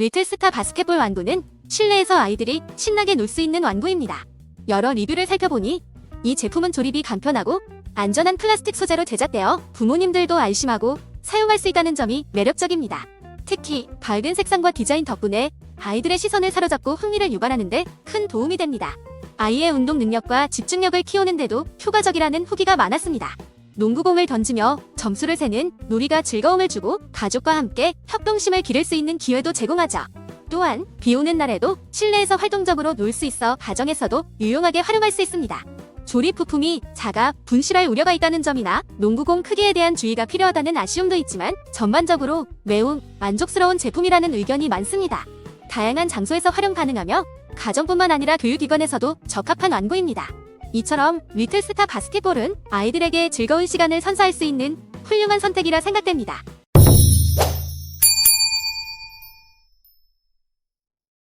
리틀스타 바스켓볼 완구는 실내에서 아이들이 신나게 놀 수 있는 완구입니다. 여러 리뷰를 살펴보니 이 제품은 조립이 간편하고 안전한 플라스틱 소재로 제작되어 부모님들도 안심하고 사용할 수 있다는 점이 매력적입니다. 특히 밝은 색상과 디자인 덕분에 아이들의 시선을 사로잡고 흥미를 유발하는데 큰 도움이 됩니다. 아이의 운동 능력과 집중력을 키우는데도 효과적이라는 후기가 많았습니다. 농구공을 던지며 점수를 세는 놀이가 즐거움을 주고 가족과 함께 협동심을 기를 수 있는 기회도 제공하죠. 또한 비 오는 날에도 실내에서 활동적으로 놀 수 있어 가정에서도 유용하게 활용할 수 있습니다. 조립 부품이 작아 분실할 우려가 있다는 점이나 농구공 크기에 대한 주의가 필요하다는 아쉬움도 있지만 전반적으로 매우 만족스러운 제품이라는 의견이 많습니다. 다양한 장소에서 활용 가능하며 가정뿐만 아니라 교육기관에서도 적합한 완구입니다. 이처럼 리틀스타 바스켓볼은 아이들에게 즐거운 시간을 선사할 수 있는 훌륭한 선택이라 생각됩니다.